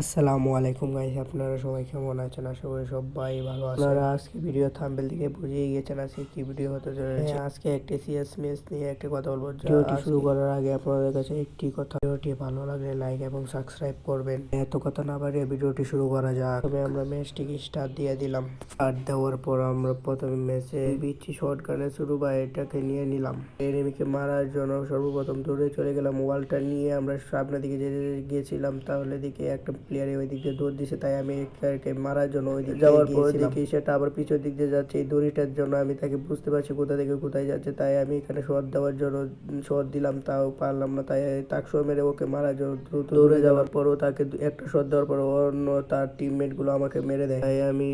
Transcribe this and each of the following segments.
আসসালামু আলাইকুম গাইস আপনারা সবাই কেমন আছেন? আশা করি সবাই ভালো আছেন। আপনারা আজকে ভিডিও থাম্বেল থেকে বুঝিয়ে গিয়েছেন আজকে কি ভিডিও হতে চলেছে। আজকে একটি সিএস মিস নিয়ে একটি কথা বলব। ভিডিওটি শুরু করার আগে আপনাদের কাছে একটি কথা। ভিডিওটি ভালো লাগলে লাইক এবং সাবস্ক্রাইব করবেন। এত কথা না বাড়িয়ে ভিডিওটি শুরু করা যাক। তবে আমরা ম্যাচটিকে স্টার্ট দিয়ে দিলাম। স্টার্ট দেওয়ার পর আমরা প্রথমে ম্যাচে বিচ্ছি শর্ট গানে শুরু বা এটাকে নিয়ে নিলাম। এনিমিকে মারার জন্য সর্বপ্রথম দূরে চলে গেলাম। ওয়ালটা নিয়ে আমরা সামনের দিকে যেতে গিয়েছিলাম তাহলে দিকে একটা প্লেয়ারে ওই দিক দিয়ে দৌড় দিছে তাই আমি এটাকে মারার জন্য ওই দিকে যাওয়ার পর দেখি সেটা আবার পিছন দিক দিয়ে যাচ্ছে এই দড়িটার জন্য আমি তাকে বুঝতে পারছি কোথা থেকে কোথায় যাচ্ছে তাই আমি এখানে শট দেওয়ার জন্য শট দিলাম তাও পারলাম না তাই তাক তাকশো মেরে ওকে মারার জন্য দ্রুত দৌড়ে যাওয়ার পরও তাকে একটা শট দেওয়ার পর অন্য তার টিমমেটগুলো আমাকে মেরে দেয়। তাই আমি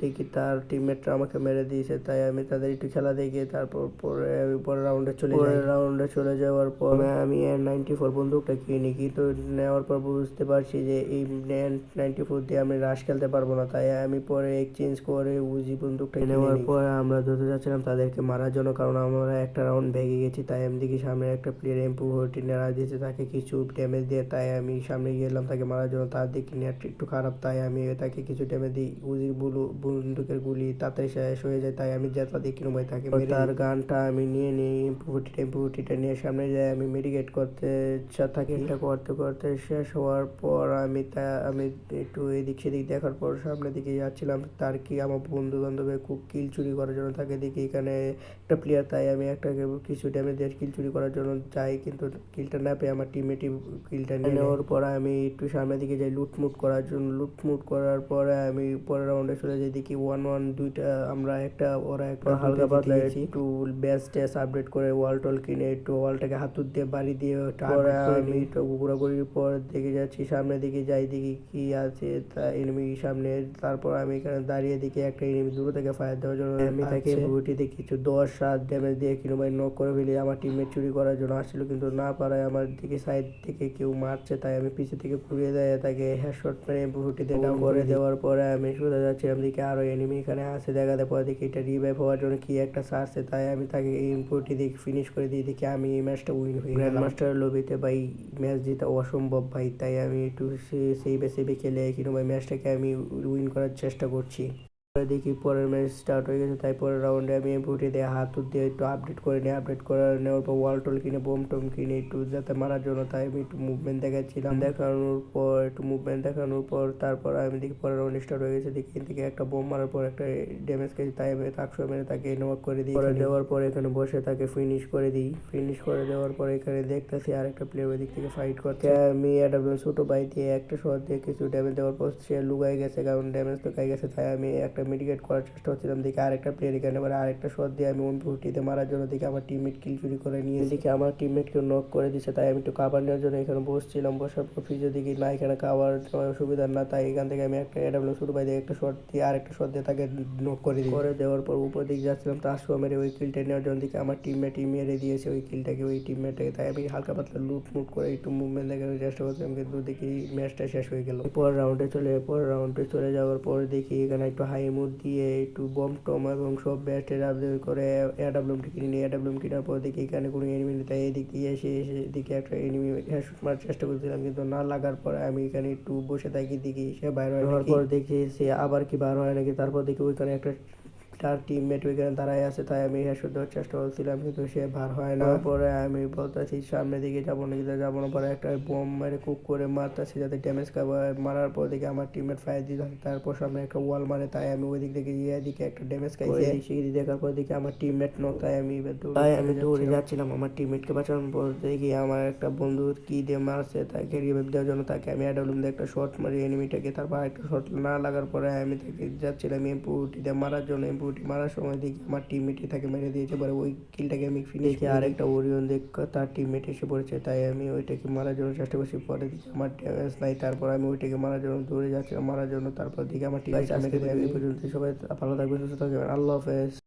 দেখি তার টিমমেটরা আমাকে মেরে দিয়েছে তাই আমি তাদের একটু খেলা দেখে তারপর পরে আমি পরের রাউন্ডে চলে যাই। রাউন্ডে চলে যাওয়ার পর আমি এর নাইনটি ফোর বন্দুকটা কিনি কিন্তু নেওয়ার পর বুঝতে পারছি যে এই নাইনটি ফোর দিয়ে আমি রাশ খেলতে পারব না তাই আমি পরে এক্সচেঞ্জ করে উজি বন্দুকটা নেওয়ার পরে আমরা দ্রুত যাচ্ছিলাম তাদেরকে মারার জন্য কারণ আমরা একটা রাউন্ড ভেঙে গেছি তাই আমি দেখি সামনে একটা প্লেয়ার এমপু ফোরটি নেড়া দিয়েছে তাকে কিছু ড্যামেজ দিয়ে তাই আমি সামনে গেলাম তাকে মারার জন্য তার দিকে নেট একটু খারাপ তাই আমি তাকে কিছু ড্যামেজ দিই। উজি বুলু বন্দুকের গুলি তাড়াতাড়ি শেষ হয়ে যায় তাই আমি যেটা দেখি নয় তাকে তার গানটা আমি নিয়ে নিই এমপু ফোরটি এমপু ফোরটিটা নিয়ে সামনে যাই আমি মেডিকেট করতে থাকি এটা করতে করতে শেষ হওয়ার পর আমি তা আমি একটু এদিক সেদিক দেখার পর সামনের দিকে যাচ্ছিলাম। তার কি আমার বন্ধু বান্ধবের খুব কিল চুরি করার জন্য তাকে দেখি এখানে একটা প্লেয়ার তাই আমি একটা কিছু ড্যামেজ দিয়ে কিল চুরি করার জন্য যাই কিন্তু কিলটা না পেয়ে আমার টিমমেটই কিলটা নিয়ে নেওয়ার পর আমি একটু সামনের দিকে যাই লুটমুট করার জন্য। লুটমুট করার পরে আমি পরের রাউন্ডে চলে যাই। দেখি ওয়ান ওয়ান দুইটা আমরা একটা ওরা একটা হালকা পাতলা একটু ব্যাস ট্যাস আপডেট করে ওয়াল টল কিনে একটু ওয়ালটাকে হাতুর দিয়ে বাড়ি দিয়ে পরে আমি একটু ঘোরাঘুরির পর দেখে যাচ্ছি সামনের দিকে যাই দেখি কি আছে তা এনিমি সামনে তারপর আমি এখানে দাঁড়িয়ে দেখি একটা এনিমি দূর থেকে ফায়ার দেওয়ার জন্য আমি তাকে বুটিতে কিছু দশ সাত ড্যামেজ দিয়ে কিনো ভাই নক করে ফেলি। আমার টিমমেট চুরি করার জন্য আসছিল কিন্তু না পারায় আমার দিকে সাইড থেকে কেউ মারছে তাই আমি পিছু থেকে ঘুরিয়ে দেয় তাকে হেডশট মেরে বুটিতে ডাউন করে দেওয়ার পরে আমি সোজা যাচ্ছিলাম দিকে আরও এনিমি এখানে আছে দেখাতে পরে দেখি এটা রিভাইভ হওয়ার জন্য কি একটা সারছে তাই আমি তাকে এই ইনপুটটি দিকে ফিনিশ করে দিয়ে দেখি আমি এই ম্যাচটা উইন হয়ে গ্র্যান্ড মাস্টার লবিতে ভাই ম্যাচ জিতা অসম্ভব ভাই তাই আমি একটু সে- সেই বেসে কিন্তু ভাই ম্যাচটাকে আমি উইন করার চেষ্টা করছি। পরে দেখি পরের ম্যাচ স্টার্ট হয়ে গেছে তাই পরের রাউন্ডে আমি বুটে দিয়ে হাত দিয়ে একটু আপডেট করে নিই আপডেট করে নেওয়ার পর ওয়াল টল কিনে বোম টোম কিনে একটু যাতে মারার জন্য তাই আমি একটু মুভমেন্ট দেখাচ্ছিলাম। দেখানোর পর একটু মুভমেন্ট দেখানোর পর তারপর আমি দেখি পরের রাউন্ড স্টার্ট হয়ে গেছে দেখি থেকে একটা বোম মারার পর একটা ড্যামেজ খেয়েছি তাই আমি তাকশো মেরে তাকে নক করে দিই করে দেওয়ার পর এখানে বসে তাকে ফিনিশ করে দিই। ফিনিশ করে দেওয়ার পর এখানে দেখতেছি আর একটা প্লেয়ার ওই দিক থেকে ফাইট করছে। আমি একটা ছোট বাই দিয়ে একটা শট দিয়ে কিছু ড্যামেজ দেওয়ার পর সে লুকাই গেছে কারণ ড্যামেজ তো খাই গেছে তাই আমি একটা মেডিকেট করার চেষ্টা করছিলাম দেখি আরেকটা প্লেয়ার এখানে এবার আরেকটা শট দিয়ে আমি ফুটিতে মারার জন্য দেখি আমার টিমমেট কিল চুরি করে নিয়ে দেখি আমার টিমমেটকে নক করে দিচ্ছে তাই আমি একটু কাভার নেওয়ার জন্য এখানে বসছিলাম, বসার পর ফিজে দেখি না, এখানে কাভার সুবিধা না, তাই এখান থেকে আমি একটা এডাব্লিউ শুরু পাই দিয়ে একটা শট দিয়ে আরেকটা শট দিয়ে তাকে নক করে দিই। করে দেওয়ার পর উপর দিকে যাচ্ছিলাম তার সময় মেরে ওই কিলটা নেওয়ার জন্য দেখি আমার টিমমেটই মেরে দিয়েছে, ওই কিলটাকে ওই টিমমেটটাকে তাই আমি হালকা পাতলা লুট মুট করে একটু মুভমেন্ট দেখানোর চেষ্টা করছিলাম, কিন্তু দেখি ম্যাচটা শেষ হয়ে গেল। পর রাউন্ডে চলে, পরের রাউন্ডে চলে যাওয়ার পর দেখি এখানে একটু হাই দিয়ে একটু বম টম এবং সব ব্যাটের আপডেট করে এডাব্লিউমটি কিনে নিই এডাব্লুম কেনার পর দেখি এখানে কোনো এনিমি নেই। তাই এদিক দিয়ে এসে এসে এদিকে একটা এনিমি হেডশট মারার চেষ্টা করছিলাম কিন্তু না লাগার পর আমি এখানে একটু বসে থাকি দেখি সে বাইরে হওয়ার পর দেখি সে আবার কি বার হয় নাকি তারপর দেখি ওইখানে একটা তার টিমমেট ওইখানে দাঁড়ায় আছে তাই আমি হেডশট দেওয়ার চেষ্টা করছিলাম কিন্তু সে ভার হয় না। পরে আমি বলতেছি সামনের দিকে যাব না কিন্তু যাব না। পরে একটা বোম মেরে কুক করে মারতেছি যাতে ড্যামেজ খাবার মারার পর দেখি আমার টিমমেট ফায়ার দিতে তারপর সামনে একটা ওয়াল মারে তাই আমি ওই দিক থেকে গিয়ে এদিকে একটা ড্যামেজ খাইছি সিঁড়ি দেখার পর দেখি আমার টিমমেট নক তাই আমি তাই আমি দৌড়ে যাচ্ছিলাম। আমার টিমমেটকে বাঁচানোর পর দেখি আমার একটা বন্ধু কি দিয়ে মারছে তাকে রিভাইভ দেওয়ার জন্য তাকে আমি অ্যাডালুম দিয়ে একটা শট মারি এনিমিটাকে তারপর একটা শট না লাগার পরে আমি তাকে যাচ্ছিলাম এমপুটি দিয়ে মারার জন্য এমপুটি মারার সময় দেখি আমার টিমমেটই তাকে মেরে দিয়েছে পরে ওই কিলটাকে আমি ফিনিশ দেখি আরেকটা ওরিয়ন দেখ তার টিমমেট এসে পড়েছে তাই আমি ওইটাকে মারার জন্য চেষ্টা করছি পরে দেখি আমার ড্যামেজ নাই তারপর আমি ওইটাকে মারার জন্য দৌড়ে যাচ্ছিলাম মারার জন্য তারপর দেখি আমার টিম আমি পর্যন্ত সবাই ভালো থাকবে সুস্থ থাকবে আল্লাহ হাফেজ।